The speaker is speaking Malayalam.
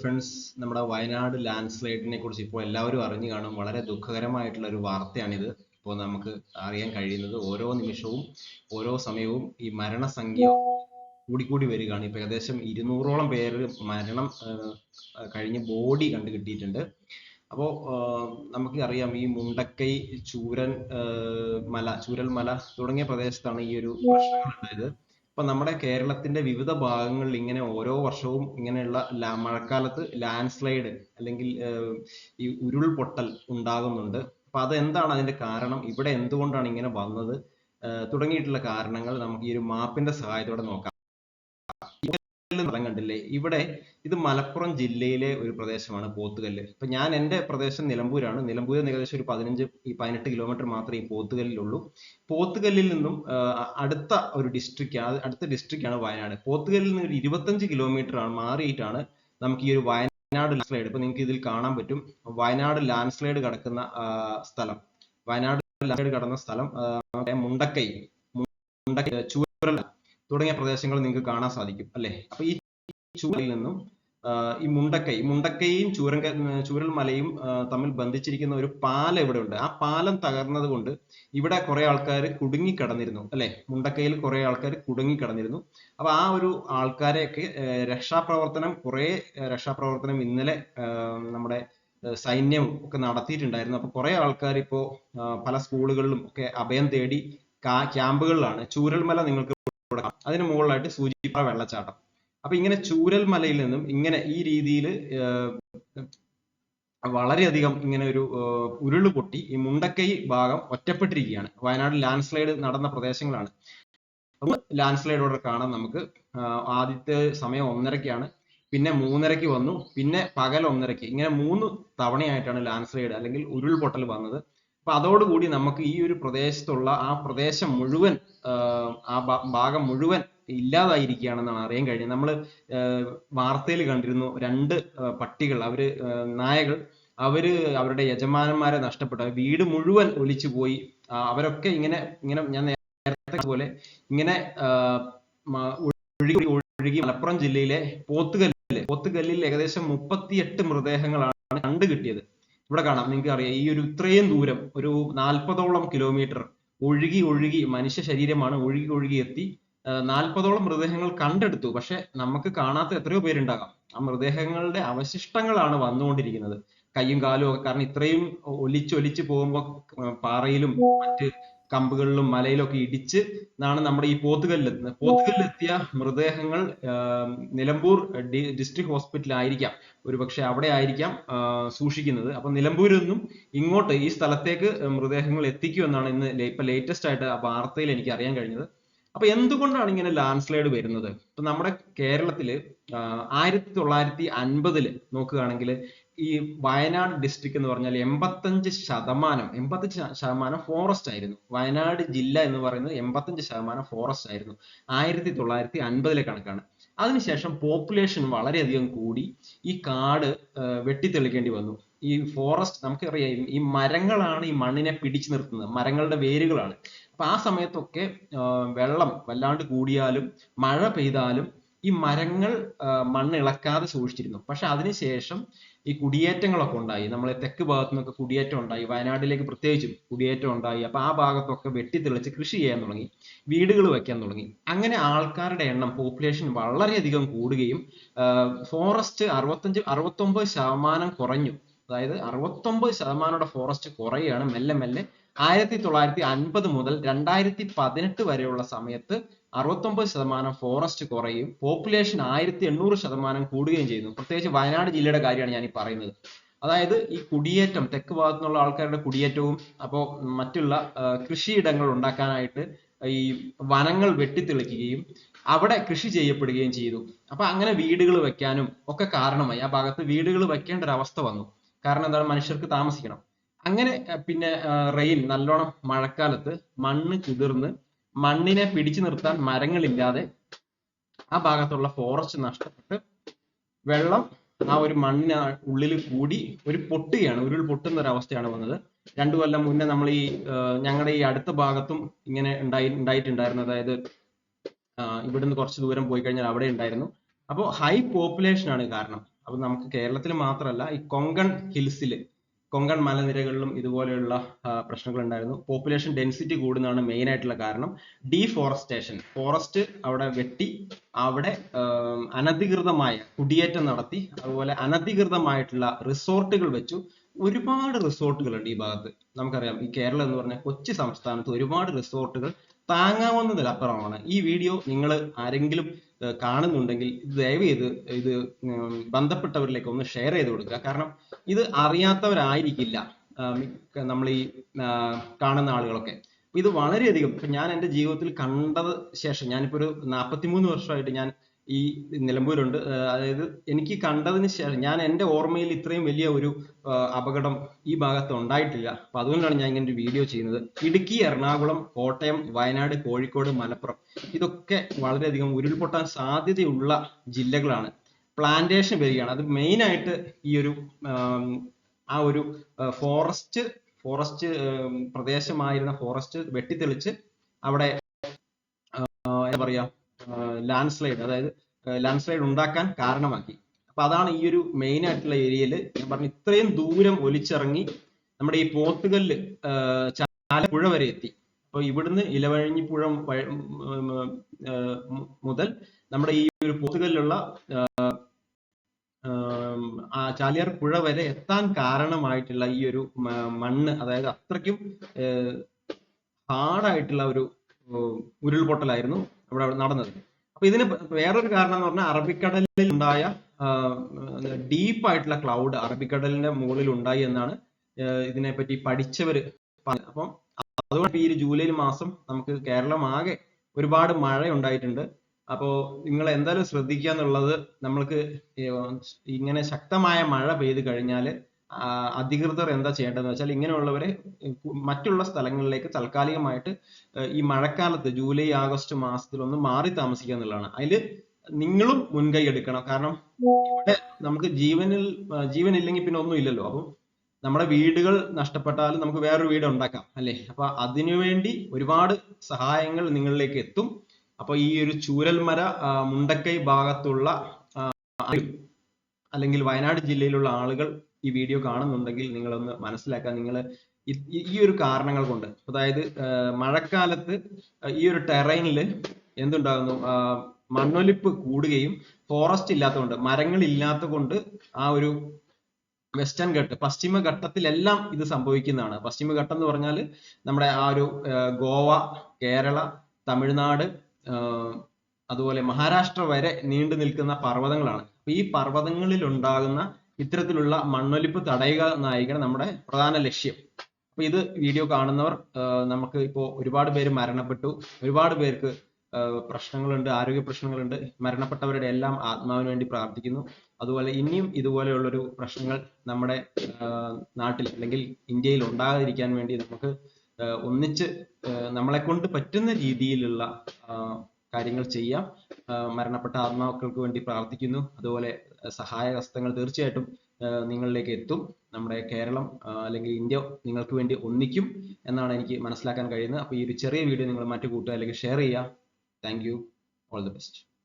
ഫ്രണ്ട്സ് നമ്മുടെ വയനാട് ലാൻഡ് സ്ലൈഡിനെ കുറിച്ച് ഇപ്പോൾ എല്ലാവരും അറിഞ്ഞു കാണും. വളരെ ദുഃഖകരമായിട്ടുള്ള ഒരു വാർത്തയാണിത്. ഇപ്പോൾ നമുക്ക് അറിയാൻ കഴിയുന്നത് ഓരോ നിമിഷവും ഓരോ സമയവും ഈ മരണസംഖ്യ കൂടിക്കൂടി വരികയാണ്. ഇപ്പൊ ഏകദേശം ഇരുന്നൂറോളം പേര് മരണം കഴിഞ്ഞ് ബോഡി കണ്ടു കിട്ടിയിട്ടുണ്ട് അപ്പോൾ നമുക്ക് അറിയാം ഈ മുണ്ടക്കൈ ചൂരൻ മല ചൂരൽ മല തുടങ്ങിയ പ്രദേശത്താണ് ഈ ഒരു പ്രശ്നം ഉണ്ടായത് ഇപ്പൊ നമ്മുടെ കേരളത്തിന്റെ വിവിധ ഭാഗങ്ങളിൽ ഇങ്ങനെ ഓരോ വർഷവും ഇങ്ങനെയുള്ള മഴക്കാലത്ത് ലാൻഡ് സ്ലൈഡ് അല്ലെങ്കിൽ ഈ ഉരുൾപൊട്ടൽ ഉണ്ടാകുന്നുണ്ട്. അപ്പൊ അതെന്താണ് അതിന്റെ കാരണം? ഇവിടെ എന്തുകൊണ്ടാണ് ഇങ്ങനെ വന്നത്? തുടങ്ങിയിട്ടുള്ള കാരണങ്ങൾ നമുക്ക് ഈ ഒരു മാപ്പിന്റെ സഹായത്തോടെ നോക്കാം. കണ്ടില്ലേ ഇവിടെ ഇത് മലപ്പുറം ജില്ലയിലെ ഒരു പ്രദേശമാണ് പോത്തുകല്ല്. ഇപ്പൊ ഞാൻ എന്റെ പ്രദേശം നിലമ്പൂരാണ്. നിലമ്പൂരിൽ നിന്ന് ഏകദേശം ഒരു പതിനഞ്ച് ഈ പതിനെട്ട് കിലോമീറ്റർ മാത്രമേ ഈ പോത്തുകല്ലിലുള്ളൂ. പോത്തുകല്ലിൽ നിന്നും അടുത്ത ഒരു ഡിസ്ട്രിക്റ്റ് അടുത്ത ആണ് വയനാട്. പോത്തുകല്ലിൽ നിന്ന് ഒരു ഇരുപത്തഞ്ച് കിലോമീറ്റർ ആണ് മാറിയിട്ടാണ് നമുക്ക് ഈ ഒരു വയനാട് ലാൻഡ് സ്ലൈഡ് ഇപ്പൊ നിങ്ങൾക്ക് ഇതിൽ കാണാൻ പറ്റും. വയനാട് ലാൻഡ് സ്ലൈഡ് കിടക്കുന്ന സ്ഥലം. വയനാട് ലാൻഡ് സ്ലൈഡ് കടന്ന സ്ഥലം മുണ്ടക്കൈ മുണ്ടക്കൈ ചൂരൽ തുടങ്ങിയ പ്രദേശങ്ങൾ നിങ്ങൾക്ക് കാണാൻ സാധിക്കും അല്ലെ? അപ്പൊ ഈ ചൂരലിൽ നിന്നും ഈ മുണ്ടക്കൈ മുണ്ടക്കൈയും ചൂരൻ ചൂരൽ മലയും തമ്മിൽ ബന്ധിച്ചിരിക്കുന്ന ഒരു പാലം ഇവിടെ ഉണ്ട്. ആ പാലം തകർന്നത് കൊണ്ട് ഇവിടെ കുറെ ആൾക്കാർ കുടുങ്ങിക്കിടന്നിരുന്നു അല്ലെ? മുണ്ടക്കൈയിൽ കുറെ ആൾക്കാർ കുടുങ്ങിക്കിടന്നിരുന്നു. അപ്പൊ ആ ഒരു ആൾക്കാരെയൊക്കെ രക്ഷാപ്രവർത്തനം കുറെ രക്ഷാപ്രവർത്തനം ഇന്നലെ നമ്മുടെ സൈന്യം ഒക്കെ നടത്തിയിട്ടുണ്ടായിരുന്നു. അപ്പൊ കുറെ ആൾക്കാർ ഇപ്പോ പല സ്കൂളുകളിലും ഒക്കെ അഭയം തേടി ക്യാമ്പുകളിലാണ്. ചൂരൽമല നിങ്ങൾക്ക് അതിന് മുകളിലായിട്ട് സൂചിപ്പ വെള്ളച്ചാട്ടം. അപ്പൊ ഇങ്ങനെ ചൂരൽ മലയിൽ നിന്നും ഇങ്ങനെ ഈ രീതിയിൽ വളരെയധികം ഇങ്ങനെ ഒരു ഉരുൾ പൊട്ടി ഈ മുണ്ടക്കൈ ഭാഗം ഒറ്റപ്പെട്ടിരിക്കുകയാണ്. വയനാട് ലാൻഡ് സ്ലൈഡ് നടന്ന പ്രദേശങ്ങളാണ്. ലാൻഡ് സ്ലൈഡ് ഓർഡർ കാണാം നമുക്ക്. ആദ്യത്തെ സമയം ഒന്നരക്കാണ്. പിന്നെ മൂന്നരക്ക് വന്നു. പിന്നെ പകൽ ഒന്നരക്ക് ഇങ്ങനെ മൂന്ന് തവണയായിട്ടാണ് ലാൻഡ് സ്ലൈഡ് അല്ലെങ്കിൽ ഉരുൾപൊട്ടൽ വന്നത്. അപ്പൊ അതോടുകൂടി നമുക്ക് ഈ ഒരു പ്രദേശത്തുള്ള ആ പ്രദേശം മുഴുവൻ ആ ഭാഗം മുഴുവൻ ഇല്ലാതായിരിക്കുകയാണെന്നാണ് അറിയാൻ കഴിഞ്ഞത്. നമ്മൾ വാർത്തയിൽ കണ്ടിരുന്നു രണ്ട് പട്ടികൾ അവർ നായകൾ അവർ അവരുടെ യജമാനന്മാരെ നഷ്ടപ്പെട്ടു. വീട് മുഴുവൻ ഒലിച്ചു പോയി. അവരൊക്കെ ഇങ്ങനെ ഇങ്ങനെ ഞാൻ നേരത്തെ പോലെ ഇങ്ങനെ ഒഴുകി മലപ്പുറം ജില്ലയിലെ പോത്തുകല്ലിൽ പോത്തുകല്ലിൽ ഏകദേശം മുപ്പത്തിയെട്ട് മൃതദേഹങ്ങളാണ് കണ്ടു കിട്ടിയത്. ഇവിടെ കാണാം നിങ്ങൾക്ക് അറിയാം. ഈ ഒരു ഇത്രയും ദൂരം ഒരു നാൽപ്പതോളം കിലോമീറ്റർ ഒഴുകി ഒഴുകി മനുഷ്യ ശരീരമാണ് ഒഴുകി ഒഴുകി എത്തി. നാൽപ്പതോളം മൃതദേഹങ്ങൾ കണ്ടെടുത്തു. പക്ഷെ നമുക്ക് കാണാത്ത എത്രയോ പേരുണ്ടാകാം. ആ മൃതദേഹങ്ങളുടെ അവശിഷ്ടങ്ങളാണ് വന്നുകൊണ്ടിരിക്കുന്നത്. കയ്യും കാലും ഒക്കെ കാരണം ഇത്രയും ഒലിച്ചൊലിച്ച് പോകുമ്പോൾ പാറയിലും മറ്റ് കമ്പുകളിലും മലയിലും ഒക്കെ ഇടിച്ച് ാണ് നമ്മുടെ ഈ പോത്തുകല്ലെത്തുന്നത് പോത്തുകല്ലെത്തിയ മൃതദേഹങ്ങൾ നിലമ്പൂർ ഡിസ്ട്രിക്ട് ഹോസ്പിറ്റൽ ആയിരിക്കാം. ഒരു പക്ഷെ അവിടെ ആയിരിക്കാം സൂക്ഷിക്കുന്നത്. അപ്പൊ നിലമ്പൂരിൽ നിന്നും ഇങ്ങോട്ട് ഈ സ്ഥലത്തേക്ക് മൃതദേഹങ്ങൾ എത്തിക്കുമെന്നാണ് ഇന്ന് ഇപ്പൊ ലേറ്റസ്റ്റ് ആയിട്ട് ആ വാർത്തയിൽ എനിക്ക് അറിയാൻ കഴിഞ്ഞത്. അപ്പൊ എന്തുകൊണ്ടാണ് ഇങ്ങനെ ലാൻഡ് സ്ലൈഡ് വരുന്നത്? ഇപ്പൊ നമ്മുടെ കേരളത്തിൽ ആഹ് ആയിരത്തി തൊള്ളായിരത്തി അൻപതിൽ നോക്കുകയാണെങ്കിൽ ഈ വയനാട് ഡിസ്ട്രിക്ട് എന്ന് പറഞ്ഞാൽ എൺപത്തഞ്ച് ശതമാനം എൺപത്തഞ്ച് ശതമാനം ഫോറസ്റ്റ് ആയിരുന്നു. വയനാട് ജില്ല എന്ന് പറയുന്നത് എൺപത്തഞ്ച് ശതമാനം ഫോറസ്റ്റ് ആയിരുന്നു. ആയിരത്തി തൊള്ളായിരത്തി അൻപതിലെ കണക്കാണ്. അതിനുശേഷം പോപ്പുലേഷൻ വളരെയധികം കൂടി ഈ കാട് വെട്ടിത്തെളിക്കേണ്ടി വന്നു. ഈ ഫോറസ്റ്റ് നമുക്കറിയാം ഈ മരങ്ങളാണ് ഈ മണ്ണിനെ പിടിച്ചു നിർത്തുന്നത്. മരങ്ങളുടെ വേരുകളാണ്. അപ്പൊ ആ സമയത്തൊക്കെ വെള്ളം വല്ലാണ്ട് കൂടിയാലും മഴ പെയ്താലും ഈ മരങ്ങൾ ആഹ് മണ്ണ് ഇളക്കാതെ സൂക്ഷിച്ചിരുന്നു. പക്ഷെ അതിനുശേഷം ഈ കുടിയേറ്റങ്ങളൊക്കെ ഉണ്ടായി. നമ്മളെ തെക്ക് ഭാഗത്തു നിന്നൊക്കെ കുടിയേറ്റം ഉണ്ടായി. വയനാട്ടിലേക്ക് പ്രത്യേകിച്ചും കുടിയേറ്റം ഉണ്ടായി. അപ്പൊ ആ ഭാഗത്തൊക്കെ വെട്ടിത്തെളിച്ച് കൃഷി ചെയ്യാൻ തുടങ്ങി. വീടുകൾ വെക്കാൻ തുടങ്ങി. അങ്ങനെ ആൾക്കാരുടെ എണ്ണം പോപ്പുലേഷൻ വളരെയധികം കൂടുകയും ഫോറസ്റ്റ് അറുപത്തഞ്ച് അറുപത്തൊമ്പത് ശതമാനം കുറഞ്ഞു. അതായത് അറുപത്തൊമ്പത് ശതമാനയുടെ ഫോറസ്റ്റ് കുറയുകയാണ് മെല്ലെ മെല്ലെ. ആയിരത്തി തൊള്ളായിരത്തി അൻപത് മുതൽ രണ്ടായിരത്തി പതിനെട്ട് വരെയുള്ള സമയത്ത് അറുപത്തൊമ്പത് ശതമാനം ഫോറസ്റ്റ് കുറയും. പോപ്പുലേഷൻ ആയിരത്തി എണ്ണൂറ് ശതമാനം കൂടുകയും ചെയ്യുന്നു. പ്രത്യേകിച്ച് വയനാട് ജില്ലയുടെ കാര്യമാണ് ഞാൻ ഈ പറയുന്നത്. അതായത് ഈ കുടിയേറ്റം തെക്ക് ഭാഗത്തു നിന്നുള്ള ആൾക്കാരുടെ കുടിയേറ്റവും അപ്പോൾ മറ്റുള്ള കൃഷിയിടങ്ങൾ ഉണ്ടാക്കാനായിട്ട് ഈ വനങ്ങൾ വെട്ടിത്തെളിക്കുകയും അവിടെ കൃഷി ചെയ്യപ്പെടുകയും ചെയ്തു. അപ്പൊ അങ്ങനെ വീടുകൾ വെക്കാനും ഒക്കെ കാരണമായി. ആ ഭാഗത്ത് വീടുകൾ വെക്കേണ്ട ഒരു അവസ്ഥ വന്നു. കാരണം എന്താണ്? മനുഷ്യർക്ക് താമസിക്കണം. അങ്ങനെ പിന്നെ റെയിൽ നല്ലോണം മഴക്കാലത്ത് മണ്ണ് കുതിർന്ന് മണ്ണിനെ പിടിച്ചു നിർത്താൻ മരങ്ങളില്ലാതെ ആ ഭാഗത്തുള്ള ഫോറസ്റ്റ് നഷ്ടപ്പെട്ട് വെള്ളം ആ ഒരു മണ്ണിന് ഉള്ളിൽ കൂടി ഒരു പൊട്ടുകയാണ് ഉരുൾ പൊട്ടുന്ന ഒരു അവസ്ഥയാണ് വന്നത്. രണ്ടു കൊല്ലം മുന്നേ നമ്മൾ ഈ ഞങ്ങളുടെ ഈ അടുത്ത ഭാഗത്തും ഇങ്ങനെ ഉണ്ടായി ഉണ്ടായിട്ടുണ്ടായിരുന്നു. അതായത് ഇവിടുന്ന് കുറച്ച് ദൂരം പോയി കഴിഞ്ഞാൽ അവിടെ ഉണ്ടായിരുന്നു. അപ്പോൾ ഹൈ പോപ്പുലേഷൻ ആണ് കാരണം. അപ്പൊ നമുക്ക് കേരളത്തിൽ മാത്രമല്ല ഈ കൊങ്കൺ ഹിൽസിൽ കൊങ്കൺ മലനിരകളിലും ഇതുപോലെയുള്ള പ്രശ്നങ്ങൾ ഉണ്ടായിരുന്നു പോപ്പുലേഷൻ ഡെൻസിറ്റി കൂടുന്നതാണ് മെയിൻ ആയിട്ടുള്ള കാരണം. ഡീഫോറസ്റ്റേഷൻ ഫോറസ്റ്റ് അവിടെ വെട്ടി അവിടെ അനധികൃതമായ കുടിയേറ്റം നടത്തി അതുപോലെ അനധികൃതമായിട്ടുള്ള റിസോർട്ടുകൾ വെച്ചു. ഒരുപാട് റിസോർട്ടുകളുണ്ട് ഈ ഭാഗത്ത്. നമുക്കറിയാം ഈ കേരളം എന്ന് പറഞ്ഞ കൊച്ചു സംസ്ഥാനത്ത് ഒരുപാട് റിസോർട്ടുകൾ താങ്ങാവുന്നതിലപ്പുറമാണ് ഈ വീഡിയോ നിങ്ങൾ ആരെങ്കിലും കാണുന്നുണ്ടെങ്കിൽ ദയവ് ചെയ്ത് ഇത് ബന്ധപ്പെട്ടവരിലേക്ക് ഒന്ന് ഷെയർ ചെയ്ത് കൊടുക്കുക. കാരണം ഇത് അറിയാത്തവരായിരിക്കില്ല നമ്മൾ ഈ കാണുന്ന ആളുകളൊക്കെ. ഇത് വളരെയധികം ഞാൻ എന്റെ ജീവിതത്തിൽ കണ്ടത് ശേഷം ഞാനിപ്പോ ഒരു നാൽപ്പത്തിമൂന്ന് വർഷമായിട്ട് ഞാൻ ഈ നിലമ്പൂരുണ്ട്. അതായത് എനിക്ക് കണ്ടതിന് ശേഷം ഞാൻ എന്റെ ഓർമ്മയിൽ ഇത്രയും വലിയ ഒരു അപകടം ഈ ഭാഗത്ത് ഉണ്ടായിട്ടില്ല. അപ്പൊ അതുകൊണ്ടാണ് ഞാൻ ഇങ്ങനെ ഒരു വീഡിയോ ചെയ്യുന്നത്. ഇടുക്കി എറണാകുളം കോട്ടയം വയനാട് കോഴിക്കോട് മലപ്പുറം ഇതൊക്കെ വളരെയധികം ഉരുൾപൊട്ടാൻ സാധ്യതയുള്ള ജില്ലകളാണ്. പ്ലാന്റേഷൻ വരികയാണ്. അത് മെയിൻ ആയിട്ട് ഈ ഒരു ആ ഒരു ഫോറസ്റ്റ് ഫോറസ്റ്റ് പ്രദേശമായിരുന്ന ഫോറസ്റ്റ് വെട്ടിത്തെളിച്ച് അവിടെ എന്താ പറയാ ലാൻഡ് സ്ലൈഡ് അതായത് ലാൻഡ് സ്ലൈഡ് ഉണ്ടാക്കാൻ കാരണമാക്കി. അപ്പൊ അതാണ് ഈ ഒരു മെയിൻ ആയിട്ടുള്ള ഏരിയയിൽ ഞാൻ പറഞ്ഞു ഇത്രയും ദൂരം ഒലിച്ചിറങ്ങി നമ്മുടെ ഈ പോത്തുകല്ല് ചാലപ്പുഴ വരെ എത്തി. അപ്പൊ ഇവിടുന്ന് ഇലവഴിഞ്ഞിപ്പുഴ മുതൽ നമ്മുടെ ഈ ഒരു പോത്തുകല്ലുള്ള ചാലിയാർ പുഴ വരെ എത്താൻ കാരണമായിട്ടുള്ള ഈ ഒരു മണ്ണ് അതായത് അത്രയ്ക്കും ഹാർഡായിട്ടുള്ള ഒരു ഉരുൾപൊട്ടലായിരുന്നു. അവിടെ നടന്നത്. അപ്പൊ ഇതിന് വേറൊരു കാരണം എന്ന് പറഞ്ഞാൽ അറബിക്കടലിൽ ഉണ്ടായ ഡീപ്പ് ആയിട്ടുള്ള ക്ലൗഡ് അറബിക്കടലിന്റെ മുകളിൽ ഉണ്ടായി എന്നാണ് ഇതിനെപ്പറ്റി പഠിച്ചവര് പറഞ്ഞത്. അപ്പം അതുകൊണ്ട് ഈ ജൂലൈ മാസം നമുക്ക് കേരളം ആകെ ഒരുപാട് മഴ ഉണ്ടായിട്ടുണ്ട് അപ്പോ നിങ്ങൾ എന്തായാലും ശ്രദ്ധിക്കുക എന്നുള്ളത് നമ്മൾക്ക് ഇങ്ങനെ ശക്തമായ മഴ പെയ്തു കഴിഞ്ഞാൽ അധികൃതർ എന്താ ചെയ്യേണ്ടതെന്ന് വെച്ചാൽ ഇങ്ങനെയുള്ളവരെ മറ്റുള്ള സ്ഥലങ്ങളിലേക്ക് താൽക്കാലികമായിട്ട് ഈ മഴക്കാലത്ത് ജൂലൈ ആഗസ്റ്റ് മാസത്തിൽ ഒന്ന് മാറി താമസിക്കുക എന്നുള്ളതാണ്. അതിൽ നിങ്ങളും മുൻകൈ എടുക്കണം. കാരണം ഇവിടെ നമുക്ക് ജീവനിൽ ജീവൻ ഇല്ലെങ്കിൽ പിന്നെ ഒന്നും ഇല്ലല്ലോ. അപ്പം നമ്മുടെ വീടുകൾ നഷ്ടപ്പെട്ടാൽ നമുക്ക് വേറൊരു വീട് ഉണ്ടാക്കാം അല്ലേ? അപ്പൊ അതിനുവേണ്ടി ഒരുപാട് സഹായങ്ങൾ നിങ്ങളിലേക്ക് എത്തും. അപ്പൊ ഈ ഒരു ചൂരൽമര മുണ്ടക്കൈ ഭാഗത്തുള്ള അല്ലെങ്കിൽ വയനാട് ജില്ലയിലുള്ള ആളുകൾ ഈ വീഡിയോ കാണുന്നുണ്ടെങ്കിൽ നിങ്ങളൊന്ന് മനസ്സിലാക്കാൻ നിങ്ങൾ ഈ ഒരു കാരണങ്ങൾ കൊണ്ട് അതായത് മഴക്കാലത്ത് ഈ ഒരു ടെറൈനിൽ എന്തുണ്ടാകുന്നു? മണ്ണൊലിപ്പ് കൂടുകയും ഫോറസ്റ്റ് ഇല്ലാത്തതുകൊണ്ട് മരങ്ങൾ ഇല്ലാത്തതുകൊണ്ട് ആ ഒരു വെസ്റ്റേൺ ഘട്ട് പശ്ചിമ ഘട്ടത്തിലെല്ലാം ഇത് സംഭവിക്കുന്നതാണ്. പശ്ചിമ പശ്ചിമഘട്ടം എന്ന് പറഞ്ഞാൽ നമ്മുടെ ആ ഒരു ഗോവ കേരള തമിഴ്നാട് അതുപോലെ മഹാരാഷ്ട്ര വരെ നീണ്ടു നിൽക്കുന്ന പർവതങ്ങളാണ് ഈ പർവതങ്ങളിൽ ഉണ്ടാകുന്ന ഇത്തരത്തിലുള്ള മണ്ണൊലിപ്പ് തടയുക എന്നായിരിക്കണം നമ്മുടെ പ്രധാന ലക്ഷ്യം. അപ്പൊ ഇത് വീഡിയോ കാണുന്നവർ നമുക്ക് ഇപ്പോൾ ഒരുപാട് പേര് മരണപ്പെട്ടു. ഒരുപാട് പേർക്ക് പ്രശ്നങ്ങളുണ്ട് ആരോഗ്യ പ്രശ്നങ്ങളുണ്ട്. മരണപ്പെട്ടവരുടെ എല്ലാം ആത്മാവിന് വേണ്ടി പ്രാർത്ഥിക്കുന്നു. അതുപോലെ ഇനിയും ഇതുപോലെയുള്ളൊരു പ്രശ്നങ്ങൾ നമ്മുടെ നാട്ടിൽ അല്ലെങ്കിൽ ഇന്ത്യയിൽ ഉണ്ടാകാതിരിക്കാൻ വേണ്ടി നമുക്ക് ഒന്നിച്ച് നമ്മളെ കൊണ്ട് പറ്റുന്ന രീതിയിലുള്ള കാര്യങ്ങൾ ചെയ്യാം. മരണപ്പെട്ട ആത്മാക്കൾക്ക് വേണ്ടി പ്രാർത്ഥിക്കുന്നു. അതുപോലെ സഹായ ഹസ്തങ്ങൾ തീർച്ചയായിട്ടും നിങ്ങളിലേക്ക് എത്തും. നമ്മുടെ കേരളം അല്ലെങ്കിൽ ഇന്ത്യ നിങ്ങൾക്ക് വേണ്ടി ഒന്നിക്കും എന്നാണ് എനിക്ക് മനസ്സിലാക്കാൻ കഴിയുന്നത്. അപ്പോൾ ഈ ഒരു ചെറിയ വീഡിയോ നിങ്ങൾ മറ്റു കൂട്ടുക അല്ലെങ്കിൽ ഷെയർ ചെയ്യുക. Thank you. All the best.